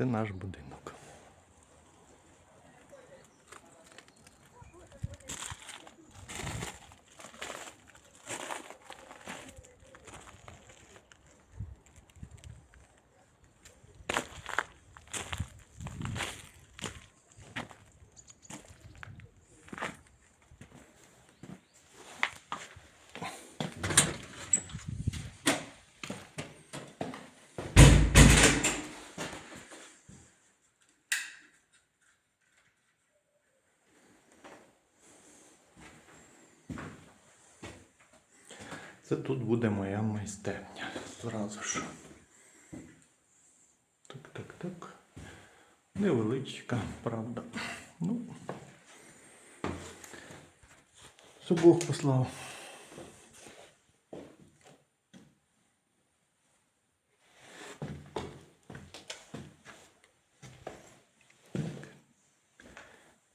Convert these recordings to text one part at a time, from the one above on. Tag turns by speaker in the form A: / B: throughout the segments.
A: Це наш будинок. Це тут буде моя майстерня. Зразу ж. Так, так, так. Невеличка, правда. Ну. Все Бог послав.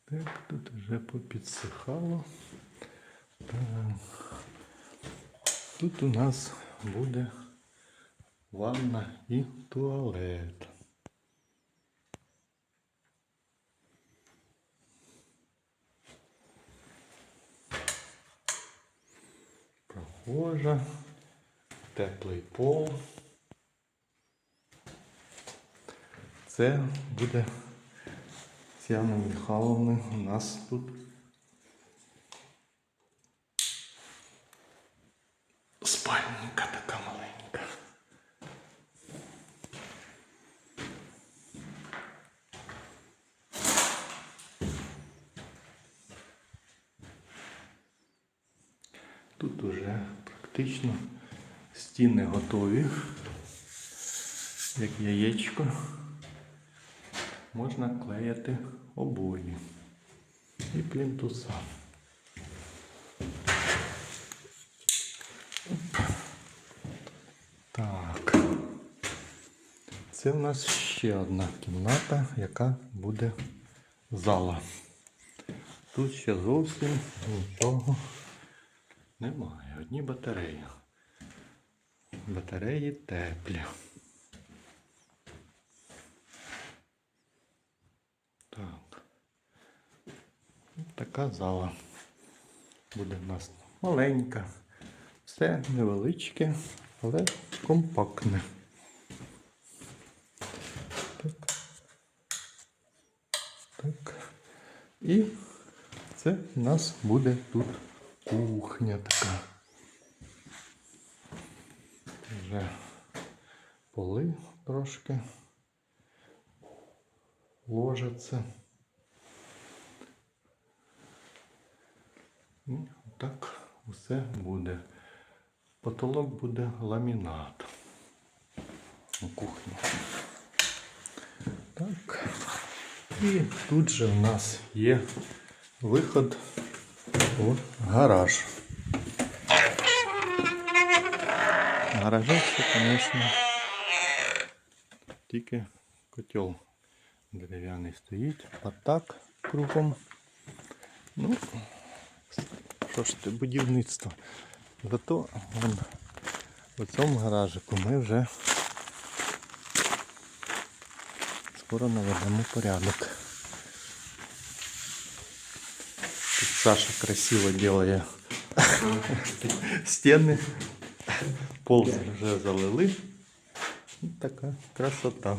A: Так, тут вже попідсихало. Так. Тут у нас буде ванна і туалет. Прохожа, теплий пол. Це буде з Яною Михайловною у нас тут спальненька така маленька. Тут уже практично стіни готові, як яєчко. Можна клеїти обої і плінтуса. Це в нас ще одна кімната, яка буде зала. Тут ще зовсім нічого немає. Одні батареї. Батареї теплі. Так. Така зала буде в нас маленька. Все невеличке, але компактне. Так. Так. І це в нас буде тут кухня така. Вже поли трошки ложаться. І так все буде. Потолок буде ламінат у кухні. І тут же в нас є виход у гараж. Гаражі це, звісно, тільки котел дерев'яний стоїть, а так кругом. Ну, що ж ти, будівництво. Зато вон, у цьому гаражику ми вже скоро наведемо порядок. Тут Саша красиво делає стіни. Пол вже залили. Ось така красота.